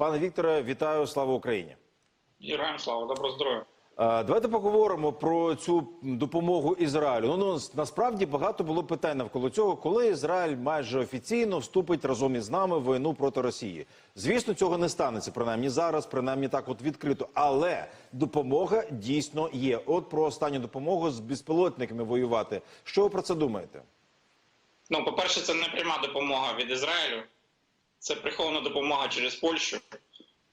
Пане Вікторе, вітаю! Слава Україні! Героям слава, доброго здоров'я. Давайте поговоримо про цю допомогу Ізраїлю. Ну, ну насправді багато було питань навколо цього, коли Ізраїль майже офіційно вступить разом із нами в війну проти Росії. Звісно, цього не станеться, принаймні зараз, принаймні так, от відкрито. Але допомога дійсно є. От про останню допомогу з безпілотниками воювати. Що ви про це думаєте? Ну, по-перше, це не пряма допомога від Ізраїлю, це прихована допомога через Польщу.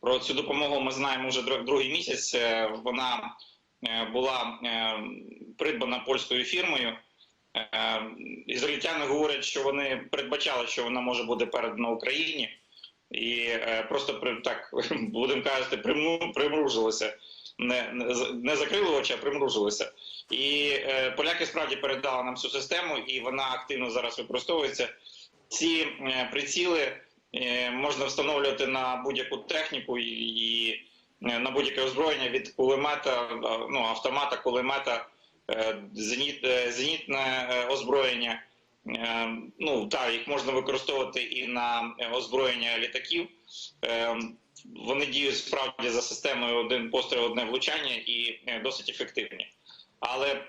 Про цю допомогу ми знаємо вже другий місяць. Е, Вона е, була е, придбана польською фірмою. Ізраїльтяни говорять, що вони передбачали, що вона може бути передана Україні, і просто так будемо казати, примружилися. Не, закрили очі, а примружилися. І поляки справді передали нам цю систему, і вона активно зараз використовується. Ці приціли можна встановлювати на будь-яку техніку і, е, на будь-яке озброєння від кулемета, е, ну, автомата, кулемета, е, зеніт, е, зенітне е, озброєння. Е, Ну так, їх можна використовувати і на е, озброєння літаків. Е, Вони діють справді за системою один постріл, одне влучання і е, досить ефективні. Але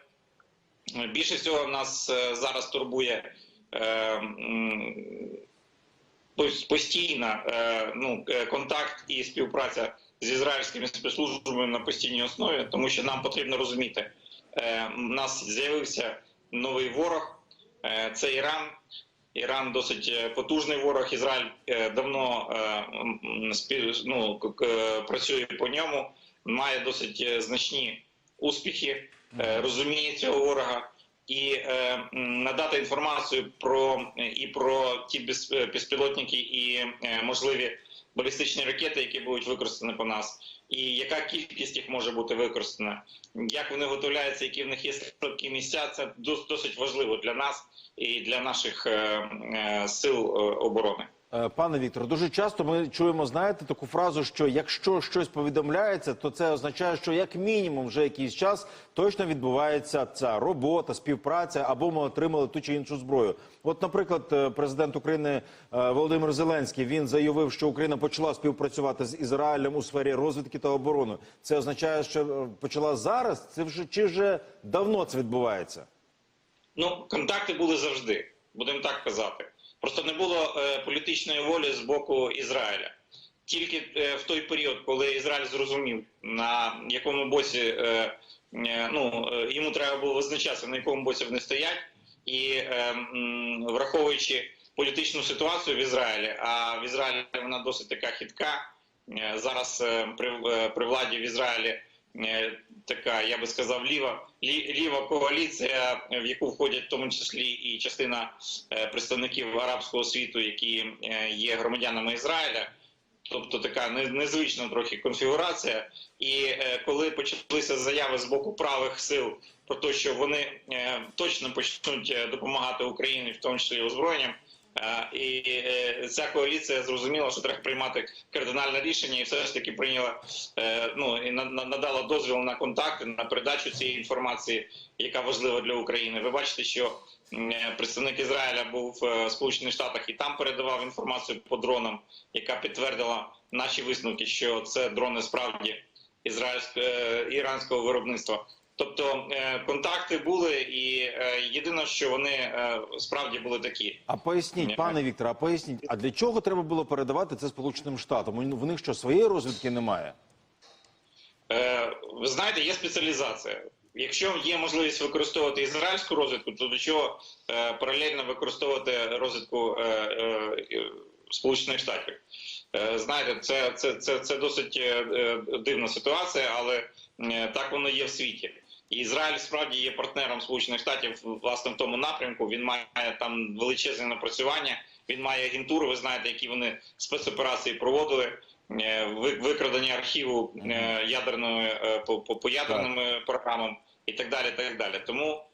е, більше всього нас е, зараз турбує е, постійна е, ну, е, контакт і співпраця з ізраїльськими спецслужбами на постійній основі, тому що нам потрібно розуміти, е, у нас з'явився новий ворог, е, це Іран. Іран досить е, потужний ворог. Ізраїль е, давно е, ну, працює по ньому, має досить е, значні успіхи, е, розуміє цього ворога. І е, надати інформацію про і про ті е, безпілотники і е, можливі балістичні ракети, які будуть використані по нас, і яка кількість їх може бути використана, як вони готовляються, які в них є слабкі місця, це досить важливо для нас і для наших е, е, сил е, оборони. Е, Пане Віктор, дуже часто ми чуємо, знаєте, таку фразу, що якщо щось повідомляється, то це означає, що як мінімум вже якийсь час точно відбувається ця робота, співпраця або ми отримали ту чи іншу зброю. От, наприклад, е, президент України е, Володимир Зеленський він заявив, що Україна почала співпрацювати з Ізраїлем у сфері розвідки та оборони. Це означає, що почала зараз. Це вже чи вже давно це відбувається? Ну, контакти були завжди, будемо так казати. Просто не було е, політичної волі з боку Ізраїля. Тільки е, в той період, коли Ізраїль зрозумів, на якому боці е, ну, йому треба було визначатися, на якому боці вони стоять, і враховуючи політичну ситуацію в Ізраїлі, а в Ізраїлі вона досить така хитка. Зараз при, при владі в Ізраїлі така, я би сказав, ліва лі- ліва коаліція, в яку входять в тому числі і частина е, представників арабського світу, які е, є громадянами Ізраїля. Тобто така не- незвична трохи конфігурація. І е, коли почалися заяви з боку правих сил про те, що вони е, точно почнуть е, допомагати Україні, в тому числі озброєнням, е, і е, ця коаліція зрозуміла, що треба приймати кардинальне рішення, і все ж таки прийняла е, ну і на- на- надала дозвіл на контакти, на передачу цієї інформації, яка важлива для України. Ви бачите, що е, представник Ізраїля був в Сполучених Штатах і там передавав інформацію по дронам, яка підтвердила наші висновки, що це дрони справді ізраїльського е, іранського виробництва. Тобто е, контакти були, і е, єдине, що вони е, справді були такі. А поясніть, пане Віктор, а поясніть, а для чого треба було передавати це Сполученим Штатам? У них що своєї розвідки немає? Ви знаєте, є спеціалізація. Якщо є можливість використовувати ізраїльську розвідку, то до чого паралельно використовувати розвідку Сполучених Штатів? Знаєте, це, це, це, це досить дивна ситуація, але так воно є в світі. І Ізраїль справді є партнером Сполучених Штатів власне в тому напрямку. Він має там величезне напрацювання. Він має агентуру. Ви знаєте, які вони спецоперації проводили. Е, ви- Викрадення архіву е, ядерної е, по, по, по ядерним програмам і так далі. Так далі. Тому,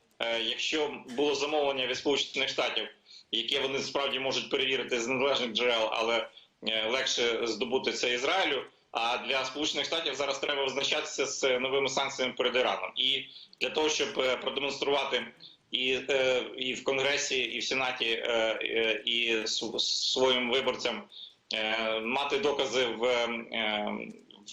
якщо було замовлення від Сполучених Штатів, яке вони справді можуть перевірити з незалежних джерел, але легше здобути це Ізраїлю. А для Сполучених Штатів зараз треба визначатися з новими санкціями перед Іраном. І для того, щоб е, продемонструвати і, е, і в Конгресі, і в Сенаті, е, е, і своїм виборцям е, мати докази в, е,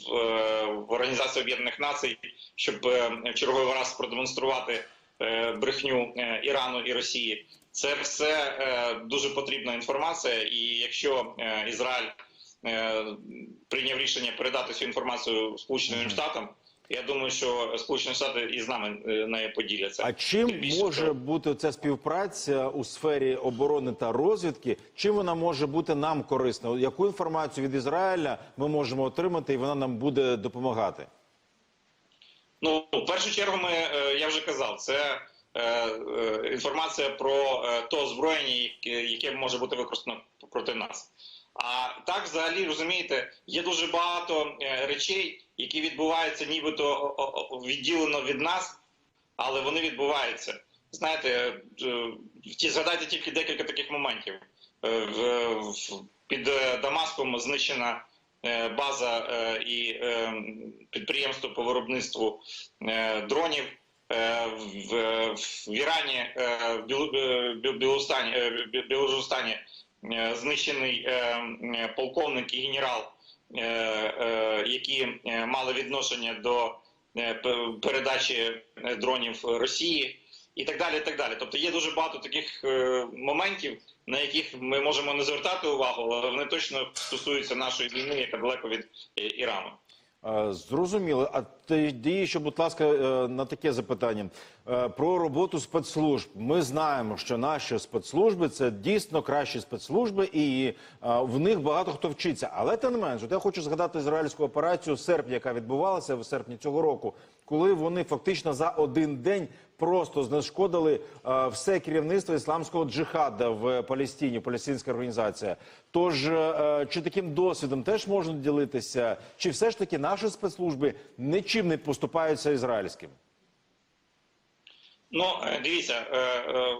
в, е, в Організації Об'єднаних Націй, щоб е, в черговий раз продемонструвати е, брехню е, Ірану і Росії. Це все е, дуже потрібна інформація, і якщо е, Ізраїль е, прийняв рішення передати цю інформацію Сполученим Штатам, я думаю, що Сполучені Штати і з нами е, нею поділяться. А чим більше, може що- бути ця співпраця у сфері оборони та розвідки? Чим вона може бути нам корисна? Яку інформацію від Ізраїля ми можемо отримати, і вона нам буде допомагати? Ну, в першу чергу, ми е, я вже казав, це е, е, інформація про е, то озброєння, яке може бути використано проти нас. А так, взагалі, розумієте, є дуже багато е, речей, які відбуваються, нібито відділено від нас, але вони відбуваються. Знаєте, е, згадайте тільки декілька таких моментів. Е, під Дамаском знищена база і підприємство по виробництву дронів. В, Ірані, в Білорустані знищений е, е, полковник і генерал, е, е, які е, мали відношення до е, передачі е, дронів Росії і так далі. і так далі. Тобто є дуже багато таких е, моментів, на яких ми можемо не звертати увагу, але вони точно стосуються нашої війни, яка далеко від е, Ірану. Е, Зрозуміло. А тоді, ще, будь ласка, е, на таке запитання Е, про роботу спецслужб. Ми знаємо, що наші спецслужби це дійсно кращі спецслужби, і е, в них багато хто вчиться. Але тим не менш, от я хочу згадати ізраїльську операцію серпня, яка відбувалася в серпні цього року, коли вони фактично за один день просто знешкодили все керівництво ісламського джихада в Палестині, палестинська організація. Тож чи таким досвідом теж можна ділитися, чи все ж таки наші спецслужби нічим не поступаються ізраїльським? Ну, е, дивіться, е, е,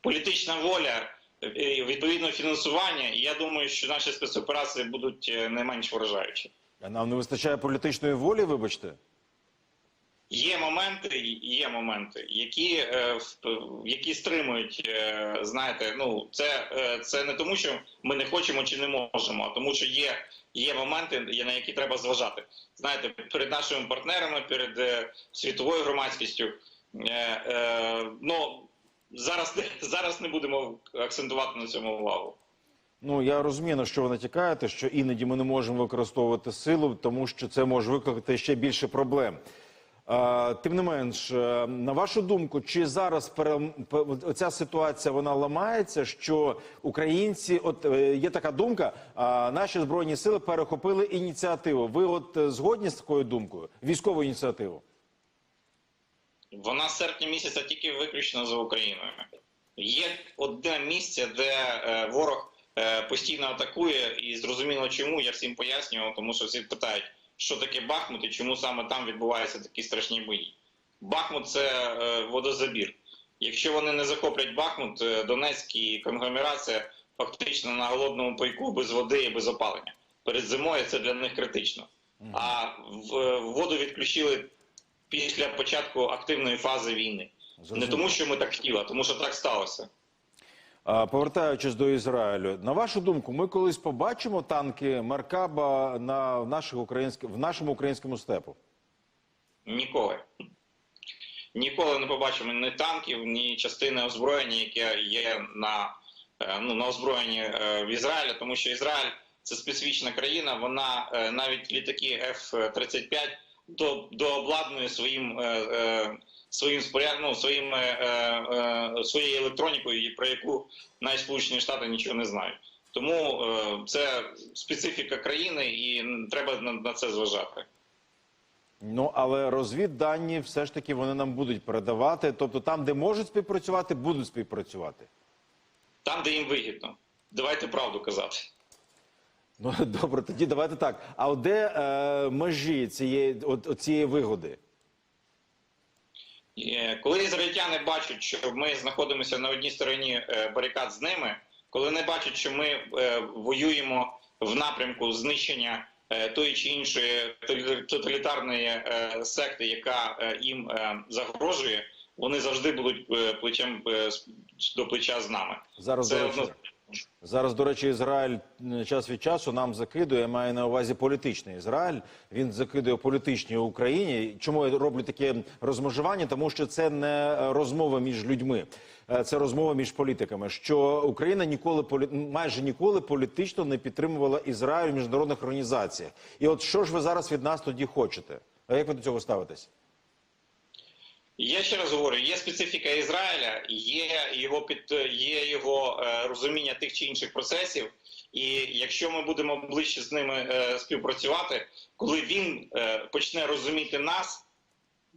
політична воля, е, відповідно фінансування, і я думаю, що наші спецоперації будуть не менш вражаючі. А Нам не вистачає політичної волі, вибачте. Є моменти, є моменти, які, які стримують. Знаєте, ну це, це не тому, що ми не хочемо чи не можемо, а тому, що є, є моменти, на які треба зважати. Знаєте, перед нашими партнерами, перед е, світовою громадськістю. Е, е, ну зараз зараз не будемо акцентувати на цьому увагу. Ну я розумію, на що ви натякаєте, що іноді ми не можемо використовувати силу, тому що це може викликати ще більше проблем. Тим не менш, е, на вашу думку, чи зараз ця ситуація вона ламається? Що українці, от е, є така думка, наші збройні сили перехопили ініціативу. Ви от е, згодні з такою думкою? Військову ініціативу? Вона з серпня місяця тільки виключно за Україною. Є одне місце, де ворог постійно атакує, і зрозуміло чому. Я всім пояснював, тому що всі питають, що таке Бахмут і чому саме там відбуваються такі страшні бої. Бахмут це е, водозабір. Якщо вони не захоплять Бахмут, е, Донецьк і конгломерація фактично на голодному пайку без води і без опалення. Перед зимою це для них критично. А в, е, воду відключили після початку активної фази війни. Не тому, що ми так хотіли, а тому що так сталося. Повертаючись до Ізраїлю, на вашу думку, ми колись побачимо танки Маркаба на наших українських в нашому українському степу? Ніколи. Ніколи не побачимо ні танків, ні частини озброєння, яке є на, е, ну, на озброєнні е, в Ізраїлі, тому що Ізраїль це специфічна країна, вона е, навіть літаки F-35 до, дообладнує своїм, е, е, своїм ну, своїм, е, е, своєю електронікою, про яку навіть Сполучені Штати нічого не знають. Тому е, це специфіка країни і треба на, на це зважати. Ну але розвіддані все ж таки вони нам будуть передавати. Тобто, там, де можуть співпрацювати, будуть співпрацювати. Там, де їм вигідно. Давайте правду казати. Ну добре, тоді давайте так. А от де е, межі цієї от, цієї вигоди? Е, Коли ізраїльтяни бачать, що ми знаходимося на одній стороні е, барикад з ними, коли не бачать, що ми е, воюємо в напрямку знищення тої чи іншої тоталітарної секти, яка їм загрожує, вони завжди будуть плечем до плеча з нами. Зараз Це Зараз, до речі, Ізраїль м, час від часу нам закидує, має на увазі політичний Ізраїль. Він закидує політичній Україні. Чому я роблю таке розмежування? Тому що це не розмова між людьми, Е, це розмова між політиками. Що Україна ніколи майже ніколи політично не підтримувала Ізраїль в міжнародних організаціях. І от що ж ви зараз від нас тоді хочете? А як ви до цього ставитесь? Я ще раз говорю, є специфіка Ізраїля, є його під є його е, розуміння тих чи інших процесів. І якщо ми будемо ближче з ними е, співпрацювати, коли він е, почне розуміти нас,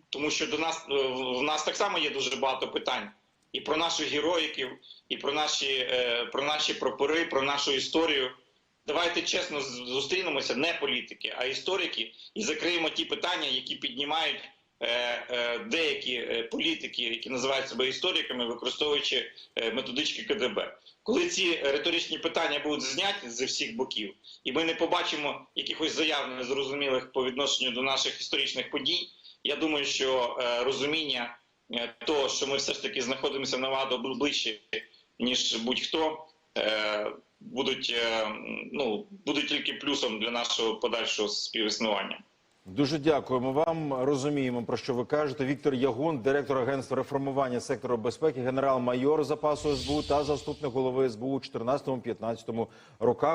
тому що до нас в нас так само є дуже багато питань і про наших героїків, і про наші, про наші прапори, про нашу історію. Давайте чесно зустрінемося, не політики, а історики, і закриємо ті питання, які піднімають деякі е, політики, які називають себе істориками, використовуючи е, методички КДБ. Коли ці риторичні питання будуть зняті з всіх боків, і ми не побачимо якихось заяв незрозумілих по відношенню до наших історичних подій, я думаю, що е, розуміння е, того, що ми все ж таки знаходимося навадо ближче, ніж будь-хто, е, будуть, е, ну, будуть тільки плюсом для нашого подальшого співіснування. Дуже дякуємо вам. Розуміємо про що ви кажете. Віктор Ягун, директор агентства реформування сектору безпеки, генерал-майор запасу СБУ та заступник голови СБУ у 14-15 роках.